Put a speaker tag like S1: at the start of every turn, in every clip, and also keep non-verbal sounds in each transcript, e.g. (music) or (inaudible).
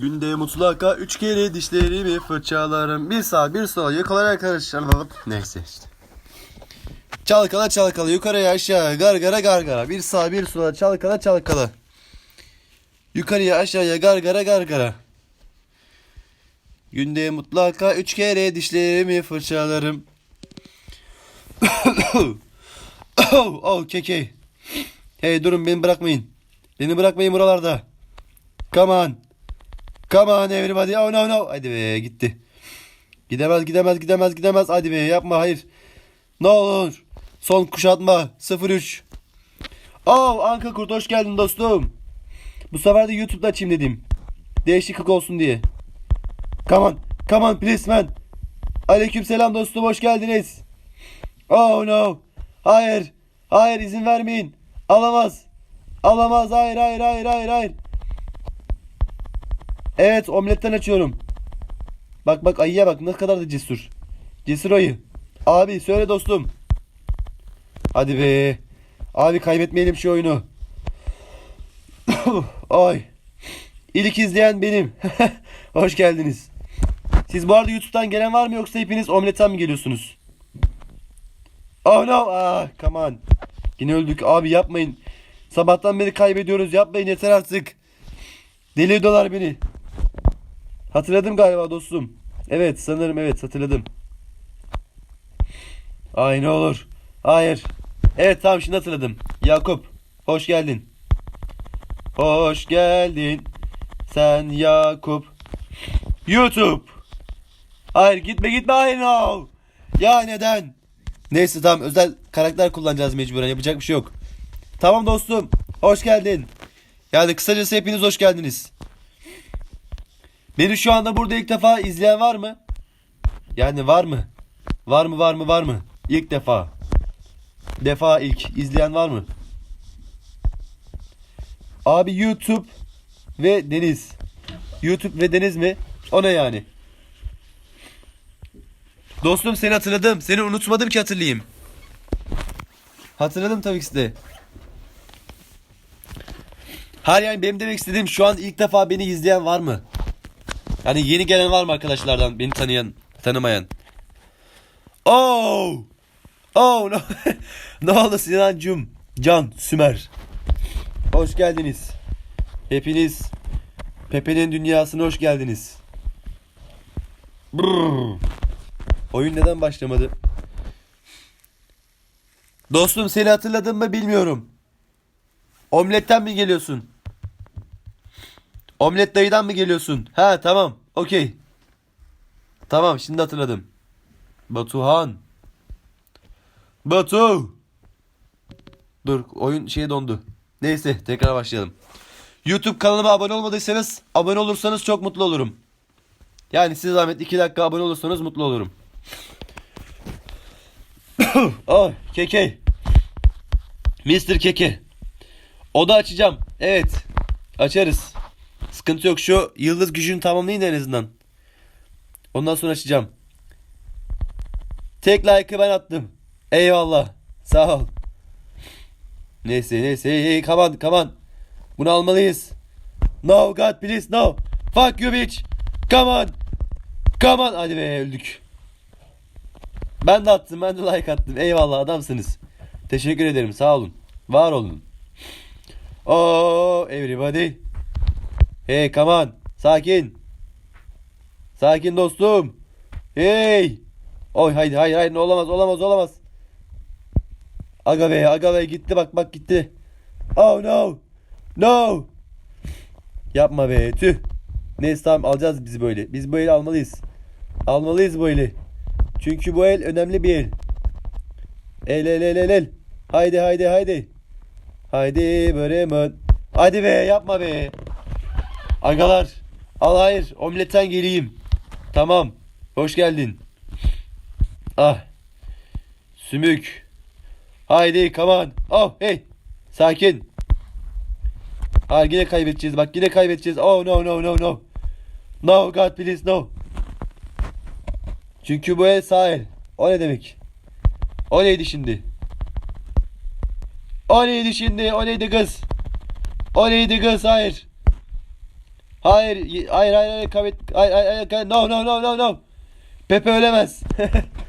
S1: Günde mutlaka üç kere dişlerimi fırçalarım. Bir sağ bir sola yakalayarak karıştıralım. Neyse işte. Çalkala çalkala yukarıya aşağı gargara gargara. Bir sağ bir sola çalkala çalkala. Yukarıya aşağıya gargara gargara. Günde mutlaka üç kere dişlerimi fırçalarım. (coughs) oh, oh keke. Hey durun beni bırakmayın. Beni bırakmayın buralarda. Come on. Come on everybody. Oh no no. Hadi be gitti. Gidemez gidemez gidemez gidemez. Hadi be yapma hayır. Ne olur. Son kuşatma. 03. Oh Anka Kurt hoş geldin dostum. Bu sefer de YouTube'da açayım dedim. Değişiklik olsun diye. Come on. Come on please man. Aleyküm selam dostum hoş geldiniz. Oh no. Hayır. Hayır izin vermeyin. Alamaz. Alamaz. Hayır hayır hayır hayır hayır. Evet omletten açıyorum. Bak bak ayıya bak ne kadar da cesur. Cesur ayı. Abi söyle dostum. Hadi be. Abi kaybetmeyelim şu oyunu. (coughs) Ay. İlk izleyen benim. (laughs) Hoş geldiniz. Siz bu arada YouTube'dan gelen var mı yoksa hepiniz omletten mi geliyorsunuz? Oh no. Ah, come on. Yine öldük. Abi yapmayın. Sabahtan beri kaybediyoruz. Yapmayın yeter artık. Deli ediyorlar beni. Hatırladım galiba dostum. Evet sanırım evet hatırladım. Ay ne olur. Hayır. Evet tamam şimdi hatırladım. Yakup hoş geldin. Hoş geldin. Sen Yakup. YouTube. Hayır gitme gitme hayır no. Ya neden? Neyse tamam özel karakter kullanacağız mecburen yapacak bir şey yok. Tamam dostum. Hoş geldin. Yani kısacası hepiniz hoş geldiniz. Beni şu anda burada ilk defa izleyen var mı? Yani var mı? Var mı var mı var mı? İlk defa. Defa ilk izleyen var mı? Abi YouTube ve Deniz. YouTube ve Deniz mi? O ne yani? Dostum seni hatırladım. Seni unutmadım ki hatırlayayım. Hatırladım tabii ki de. Hayır yani benim demek istediğim şu an ilk defa beni izleyen var mı? Yani yeni gelen var mı arkadaşlardan beni tanıyan, tanımayan? Oh! Oh no. (laughs) ne oldu Sinancım? Can Sümer. Hoş geldiniz. Hepiniz Pepe'nin dünyasına hoş geldiniz. Brrr. Oyun neden başlamadı? Dostum seni hatırladın mı bilmiyorum. Omletten mi geliyorsun? Omlet dayıdan mı geliyorsun? Ha tamam. Okey. Tamam şimdi hatırladım. Batuhan. Batu. Dur oyun şeye dondu. Neyse tekrar başlayalım. YouTube kanalıma abone olmadıysanız abone olursanız çok mutlu olurum. Yani size zahmet 2 dakika abone olursanız mutlu olurum. (coughs) oh keke. Mr. Keke. Oda açacağım. Evet. Açarız. Sıkıntı yok. Şu yıldız gücünü tamamlayın en azından. Ondan sonra açacağım. Tek like'ı ben attım. Eyvallah. Sağ ol. Neyse neyse. Hey, come on come on. Bunu almalıyız. No God please no. Fuck you bitch. Come on. Come on. Hadi be öldük. Ben de attım. Ben de like attım. Eyvallah adamsınız. Teşekkür ederim. Sağ olun. Var olun. Oh everybody. Hey on. Sakin. Sakin dostum. Hey. Oy haydi hayır hayır olamaz olamaz olamaz. Aga be aga be gitti bak bak gitti. Oh no. No. Yapma be tüh. Neyse tamam alacağız biz böyle. Biz bu eli almalıyız. Almalıyız bu eli. Çünkü bu el önemli bir el. El el el el el. Haydi haydi haydi. Haydi Bremen. Hadi be yapma be. Agalar. Al hayır omletten geleyim. Tamam. Hoş geldin. Ah. Sümük. Haydi come on. Oh hey. Sakin. Hayır yine kaybedeceğiz bak yine kaybedeceğiz. Oh no no no no. No God please no. Çünkü bu el sağ. O ne demek? O neydi şimdi? O neydi şimdi? O neydi kız? O neydi kız? Hayır. Hayır, hayır, hayır, hayır, kabet, hayır, hayır, hayır, hayır, no, no, no, no, no. Pepe ölemez.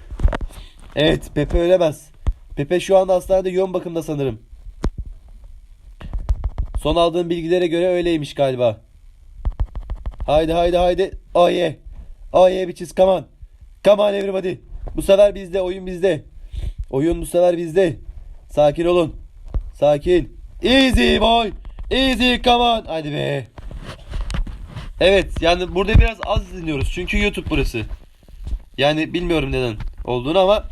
S1: (laughs) evet, Pepe ölemez. Pepe şu anda hastanede yoğun bakımda sanırım. Son aldığım bilgilere göre öyleymiş galiba. Haydi, haydi, haydi. Oh yeah. Oh yeah bitches, come on. Come on everybody. Bu sefer bizde, oyun bizde. Oyun bu sefer bizde. Sakin olun. Sakin. Easy boy. Easy come on. Hadi be. Evet yani burada biraz az dinliyoruz. Çünkü YouTube burası. Yani bilmiyorum neden olduğunu ama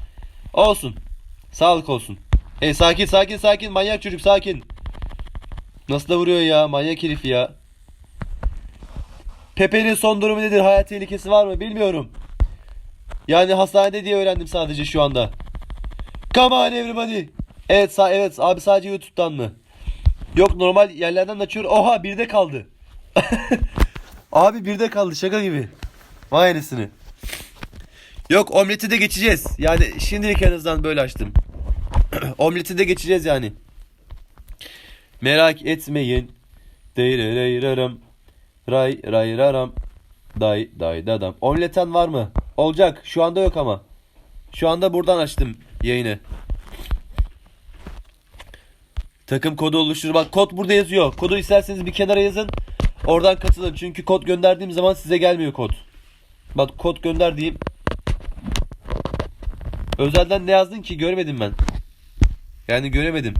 S1: olsun. Sağlık olsun. E sakin sakin sakin manyak çocuk sakin. Nasıl da vuruyor ya manyak herif ya. Pepe'nin son durumu nedir? Hayat tehlikesi var mı? Bilmiyorum. Yani hastanede diye öğrendim sadece şu anda. Come on everybody. Evet sa evet abi sadece YouTube'dan mı? Yok normal yerlerden de açıyor. Oha birde kaldı. (laughs) abi birde kaldı şaka gibi. Vay anasını. Yok omleti de geçeceğiz. Yani şimdilik en azından böyle açtım. (clears throat) omleti de geçeceğiz yani. Merak etmeyin. Deyreyraram. Ray ray raram. Day day dadam. Omleten var mı? Olacak. Şu anda yok ama. Şu anda buradan açtım yayını. Takım kodu oluştur. Bak kod burada yazıyor. Kodu isterseniz bir kenara yazın. Oradan katılın. Çünkü kod gönderdiğim zaman size gelmiyor kod. Bak kod gönder. Özelden ne yazdın ki görmedim ben. Yani göremedim.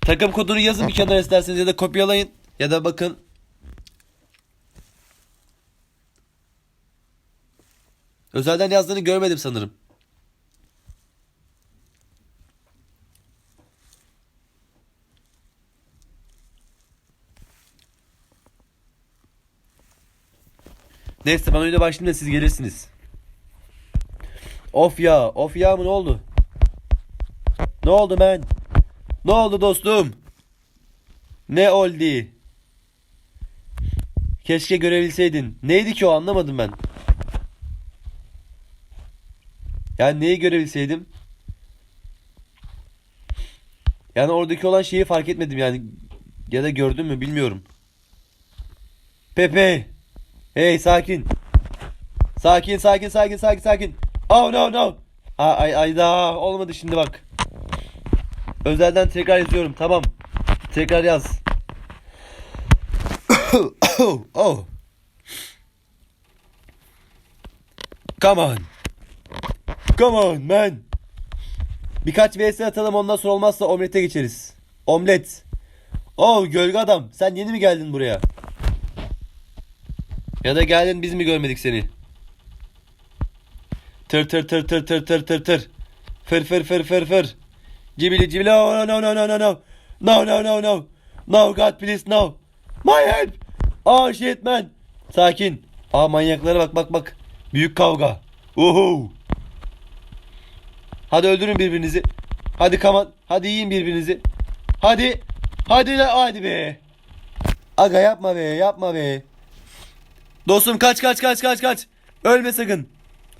S1: Takım kodunu yazın bir kenara isterseniz ya da kopyalayın. Ya da bakın. Özelden yazdığını görmedim sanırım. Neyse ben oyuna başlayayım da siz gelirsiniz. Of ya, of ya mı ne oldu? Ne oldu men? Ne oldu dostum? Ne oldu? Keşke görebilseydin. Neydi ki o anlamadım ben. Yani neyi görebilseydim? Yani oradaki olan şeyi fark etmedim yani. Ya da gördün mü bilmiyorum. Pepe. Hey sakin. Sakin sakin sakin sakin sakin. Oh no no. Ay ay ay da olmadı şimdi bak. Özelden tekrar yazıyorum tamam. Tekrar yaz. (coughs) oh. Come on. Come on man. Birkaç vs atalım ondan sonra olmazsa omlete geçeriz. Omlet. Oh gölge adam sen yeni mi geldin buraya? Ya da geldin biz mi görmedik seni? Tır tır tır tır tır tır tır tır. Fır fır fır fır fır. Cibili cibili oh no no no no no. No no no no. No God please no. My help. Oh shit man. Sakin. Aa manyaklara bak bak bak. Büyük kavga. Uhu. Hadi öldürün birbirinizi. Hadi kaman. Hadi yiyin birbirinizi. Hadi. Hadi la hadi be. Aga yapma be yapma be. Dostum kaç kaç kaç kaç kaç. Ölme sakın.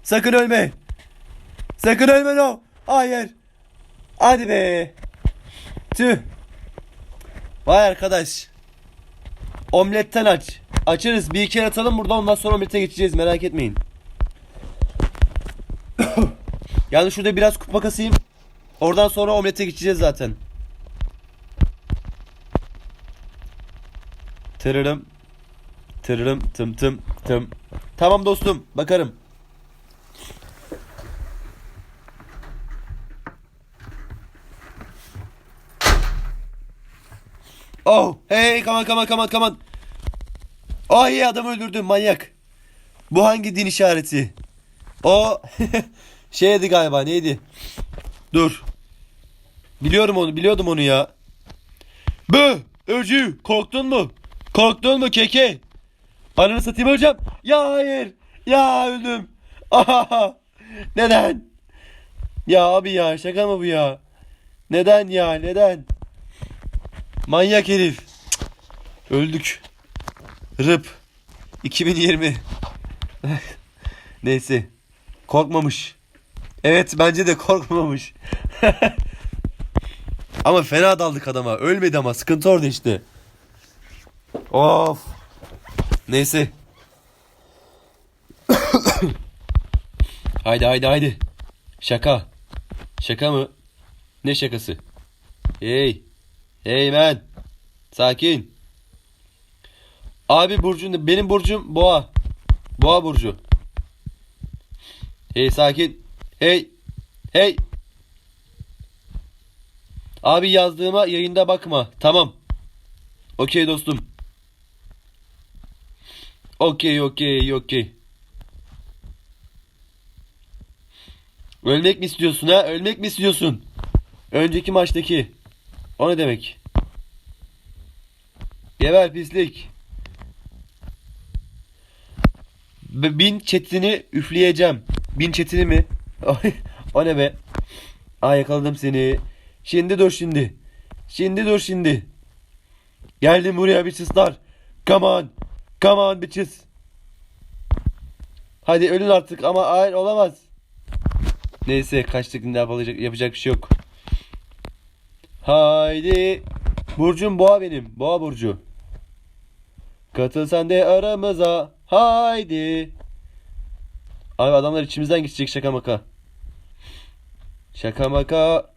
S1: Sakın ölme. Sakın ölme no. Hayır. Hadi be. Tüh. Vay arkadaş. Omletten aç. Açarız. Bir kere atalım burada ondan sonra omlete geçeceğiz merak etmeyin. (coughs) yani şurada biraz kupa kasayım. Oradan sonra omlete geçeceğiz zaten. Tırırım. Tırırım tım tım tım. Tamam dostum bakarım. Oh hey come on come on. Oh iyi adam öldürdün manyak. Bu hangi din işareti? O (laughs) şeydi galiba neydi? Dur. Biliyorum onu biliyordum onu ya. Bı öcü korktun mu? Korktun mu keke? Ananı satayım hocam. Ya hayır. Ya öldüm. Aha. Neden? Ya abi ya şaka mı bu ya? Neden ya neden? Manyak herif. Cık. Öldük. Rıp. 2020. (laughs) Neyse. Korkmamış. Evet bence de korkmamış. (laughs) ama fena daldık adama. Ölmedi ama sıkıntı orada işte. Of. Neyse. (coughs) haydi haydi haydi. Şaka. Şaka mı? Ne şakası? Hey. Hey man. Sakin. Abi burcun benim burcum boğa. Boğa burcu. Hey sakin. Hey. Hey. Abi yazdığıma yayında bakma. Tamam. Okey dostum. Okey okey okey. Ölmek mi istiyorsun ha? Ölmek mi istiyorsun? Önceki maçtaki. O ne demek? Geber pislik. Bin çetini üfleyeceğim. Bin çetini mi? (laughs) o ne be? Aa yakaladım seni. Şimdi dur şimdi. Şimdi dur şimdi. Geldim buraya bitches'lar. Come on. Come on bitches. Hadi ölün artık ama hayır olamaz. Neyse kaçtık ne yapacak, yapacak bir şey yok. Haydi. Burcum boğa benim. Boğa burcu. Katıl sen de aramıza. Haydi. Abi adamlar içimizden geçecek şaka maka. Şaka maka.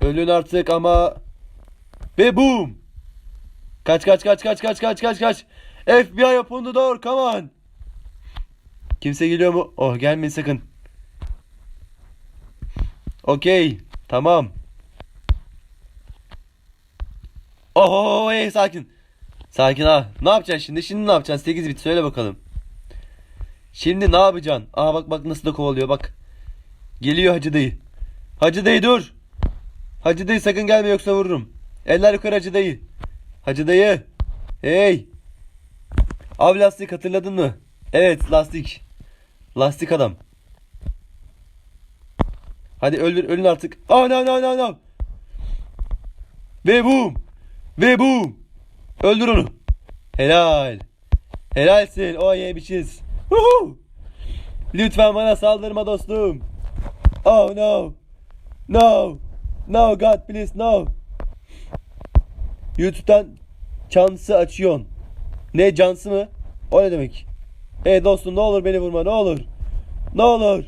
S1: Ölün artık ama. Ve boom. Kaç kaç kaç kaç kaç kaç kaç kaç. FBI open the door come on. Kimse geliyor mu? Oh gelmeyin sakın. Okey. Tamam. Oho hey sakin. Sakin ha. Ne yapacaksın şimdi? Şimdi ne yapacaksın? 8 bit söyle bakalım. Şimdi ne yapacaksın? Aa bak bak nasıl da kovalıyor bak. Geliyor Hacı dayı. Hacı dayı dur. Hacı dayı sakın gelme yoksa vururum. Eller yukarı Hacı dayı. Hacı dayı. Hey. Abi lastik hatırladın mı? Evet lastik. Lastik adam. Hadi öldür ölün artık. No no no. Ve boom. Ve boom. Öldür onu. Helal. Helalsin. Yeah bitches. Woohoo. Lütfen bana saldırma dostum. Oh no. No. No God please no. YouTube'dan çansı açıyorsun. Ne cansı mı? O ne demek? Hey dostum ne olur beni vurma ne olur. Ne olur.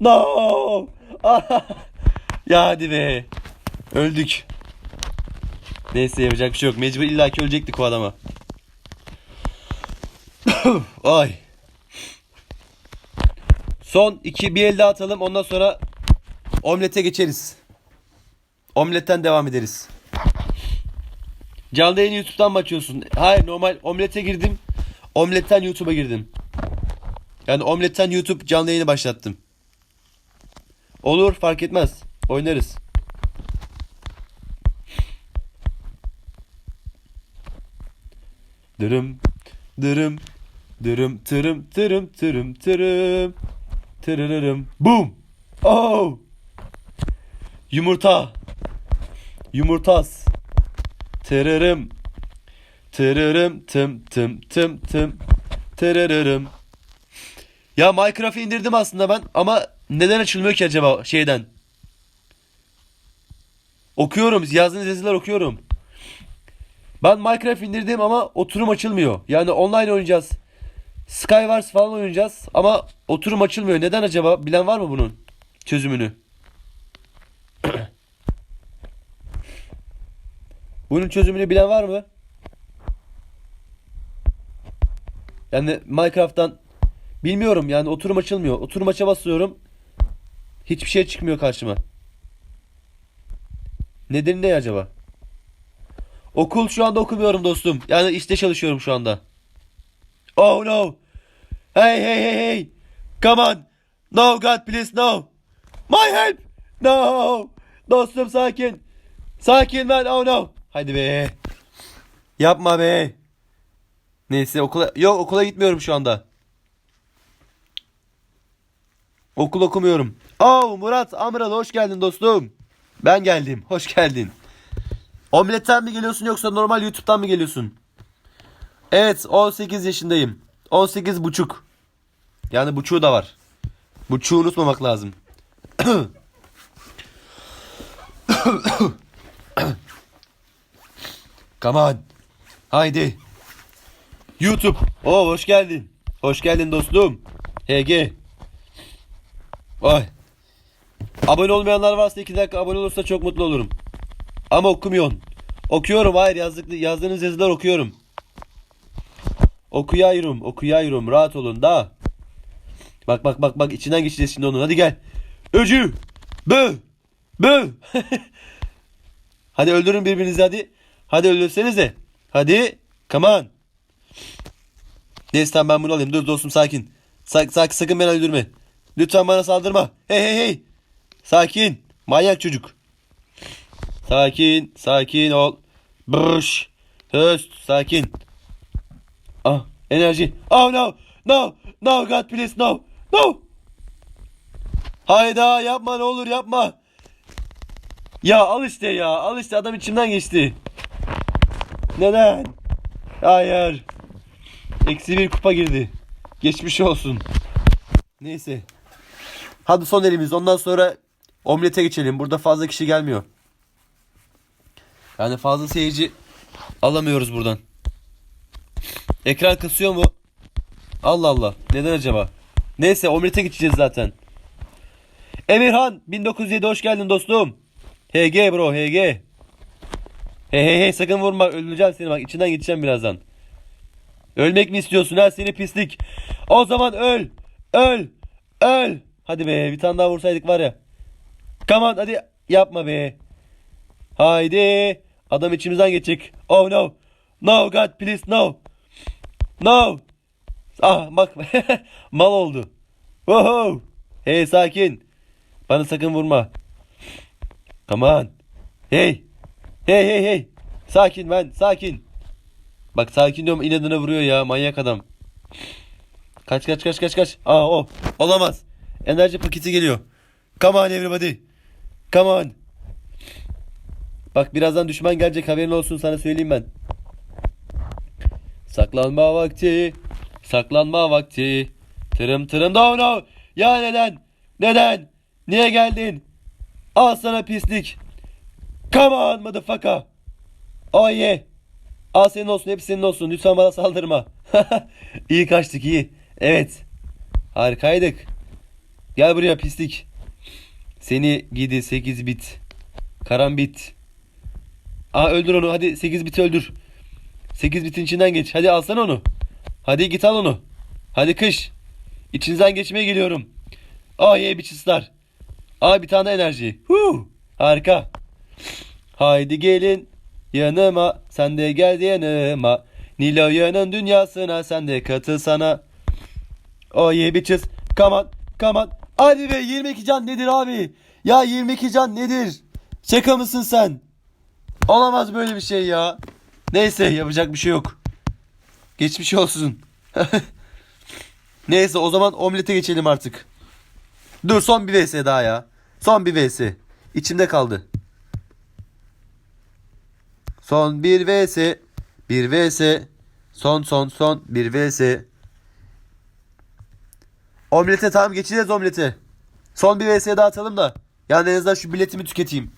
S1: No. (laughs) ya hadi be. Öldük. Neyse yapacak bir şey yok. Mecbur illaki ölecektik o adama. (coughs) Ay. Son iki bir el daha atalım. Ondan sonra omlete geçeriz. Omletten devam ederiz. Canlı yayını YouTube'dan mı açıyorsun? Hayır normal omlete girdim. Omletten YouTube'a girdim. Yani omletten YouTube canlı yayını başlattım. Olur fark etmez. Oynarız. Dırım dırım dırım tırım tırım tırım tırım tırırırım boom oh yumurta yumurtas tırırım tırırım tım tım tım tım tırırırım ya Minecraft'ı indirdim aslında ben ama neden açılmıyor ki acaba şeyden okuyorum yazdığınız yazılar okuyorum ben Minecraft indirdim ama oturum açılmıyor. Yani online oynayacağız. Skywars falan oynayacağız ama oturum açılmıyor. Neden acaba? Bilen var mı bunun çözümünü? Bunun çözümünü bilen var mı? Yani Minecraft'tan bilmiyorum yani oturum açılmıyor. Oturum aça basıyorum. Hiçbir şey çıkmıyor karşıma. Nedeni ne acaba? Okul şu anda okumuyorum dostum. Yani işte çalışıyorum şu anda. Oh no. Hey hey hey hey. Come on. No God please no. My help. No. Dostum sakin. Sakin ben. Oh no. Hadi be. Yapma be. Neyse okula yok okula gitmiyorum şu anda. Okul okumuyorum. Oh Murat Amral hoş geldin dostum. Ben geldim. Hoş geldin. Omletten mi geliyorsun yoksa normal YouTube'dan mı geliyorsun? Evet 18 yaşındayım. 18 buçuk. Yani buçuğu da var. Buçuğu unutmamak lazım. (clears throat) (coughs) Come on. Haydi. YouTube. Oo hoş geldin. Hoş geldin dostum. HG. Vay. Abone olmayanlar varsa iki dakika abone olursa çok mutlu olurum. Ama okumuyorsun. Okuyorum hayır yazdık, yazdığınız yazılar okuyorum. Okuyayım okuyayım rahat olun da. Bak bak bak bak içinden geçeceğiz şimdi onun hadi gel. Öcü. Bö. Bö. (laughs) hadi öldürün birbirinizi hadi. Hadi öldürsenize. Hadi. Come on. Neyse tamam ben bunu alayım. Dur dostum sakin. Sak, sak, sakın beni öldürme. Lütfen bana saldırma. Hey hey hey. Sakin. Manyak çocuk. Sakin. Sakin ol. Brş. Höst. Sakin. Ah. Enerji. Oh no. No. No God please no. No. Hayda yapma ne olur yapma. Ya al işte ya. Al işte adam içimden geçti. Neden? Hayır. Eksi bir kupa girdi. Geçmiş olsun. Neyse. Hadi son elimiz. Ondan sonra omlete geçelim. Burada fazla kişi gelmiyor. Yani fazla seyirci alamıyoruz buradan. Ekran kısıyor mu? Allah Allah. Neden acaba? Neyse omlete geçeceğiz zaten. Emirhan 1907 hoş geldin dostum. HG bro HG. Hey hey hey sakın vurma öldüreceğim seni bak içinden geçeceğim birazdan. Ölmek mi istiyorsun ha seni pislik. O zaman öl. Öl. Öl. Hadi be bir tane daha vursaydık var ya. Come on hadi yapma be. Haydi. Adam içimizden geçecek. Oh no. No God please no. No. Ah bak (laughs) mal oldu. Woohoo. Hey sakin. Bana sakın vurma. Come on. Hey. Hey hey hey. Sakin ben sakin. Bak sakin diyorum inadına vuruyor ya manyak adam. Kaç kaç kaç kaç kaç. Aa o. Olamaz. Enerji paketi geliyor. Come on everybody. Come on. Bak birazdan düşman gelecek haberin olsun sana söyleyeyim ben. Saklanma vakti. Saklanma vakti. Tırım tırım no no. Ya neden? Neden? Niye geldin? Al sana pislik. Come on motherfucker. Oh yeah. Al senin olsun hepsi senin olsun. Lütfen bana saldırma. (laughs) iyi kaçtık iyi. Evet. Harikaydık. Gel buraya pislik. Seni gidi 8 bit. Karambit. Aa öldür onu hadi 8 biti öldür. 8 bitin içinden geç. Hadi alsana onu. Hadi git al onu. Hadi kış. İçinizden geçmeye geliyorum. Oh yeah bitchesler. Aa bir tane enerji. Huu. Harika. Haydi gelin yanıma. Sen de gel yanıma. Nilo'yanın dünyasına sen de katıl sana. Oh yeah bitches. Come on. Come on. Hadi be 22 can nedir abi? Ya 22 can nedir? Şaka mısın sen? Olamaz böyle bir şey ya. Neyse yapacak bir şey yok. Geçmiş olsun. (laughs) Neyse o zaman omlete geçelim artık. Dur son bir vs daha ya. Son bir vs. İçimde kaldı. Son bir vs. Bir vs. Son son son bir vs. Omlete tamam geçeceğiz omlete. Son bir vs daha atalım da. Yani en azından şu biletimi tüketeyim.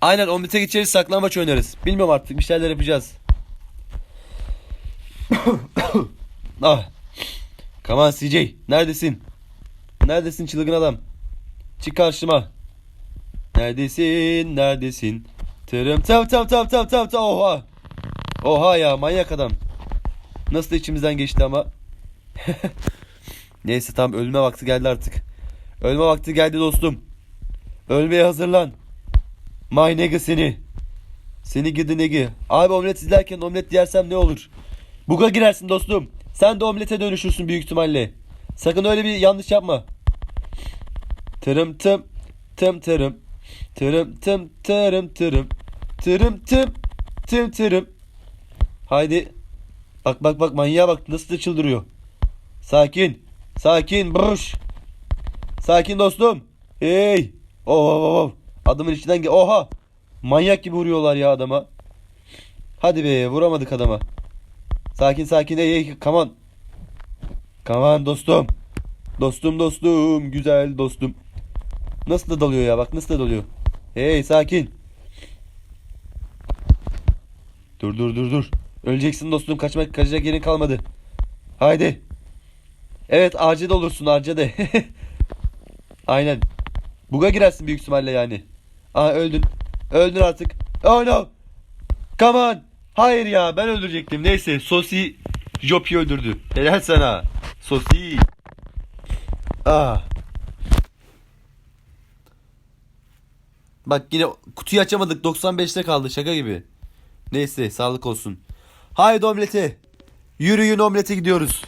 S1: Aynen omlete geçeriz saklambaç oynarız. Bilmiyorum artık bir şeyler yapacağız. (coughs) ah. On CJ. Neredesin? Neredesin çılgın adam? Çık karşıma. Neredesin? Neredesin? Tırım tam tam tam tam tam tam oha. Oha ya manyak adam. Nasıl içimizden geçti ama. (laughs) Neyse tam ölme vakti geldi artık. Ölme vakti geldi dostum. Ölmeye hazırlan. My nigga seni. Seni gidi negi. Abi omlet izlerken omlet yersem ne olur? Buga girersin dostum. Sen de omlete dönüşürsün büyük ihtimalle. Sakın öyle bir yanlış yapma. Tırım tım tım tırım. Tırım tım tırım tırım. Tırım tım tım tırım. Haydi. Bak bak bak manyağa bak nasıl da çıldırıyor. Sakin. Sakin. Bruş. Sakin dostum. Hey. Oh, oh, oh, oh. Adamın içinden ge- Oha. Manyak gibi vuruyorlar ya adama. Hadi be vuramadık adama. Sakin sakin hey, hey. Come on dostum. Dostum dostum güzel dostum. Nasıl da dalıyor ya bak nasıl da dalıyor. Hey sakin. Dur dur dur dur. Öleceksin dostum. Kaçmak kaçacak yerin kalmadı. Haydi. Evet ağaca da olursun ağaca da. (laughs) Aynen. Buga girersin büyük ihtimalle yani. Aha öldün. Öldün artık. Oh no. Come on. Hayır ya ben öldürecektim. Neyse Sosi Jopi öldürdü. Helal sana. Sosi. Ah. Bak yine kutuyu açamadık. 95'te kaldı şaka gibi. Neyse sağlık olsun. Haydi omlete. Yürüyün omlete gidiyoruz.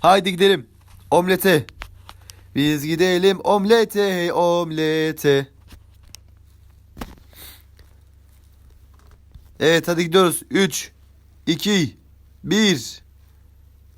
S1: Haydi gidelim. Omlete. Biz gidelim omlete hey omlete. Evet hadi gidiyoruz. 3 2 1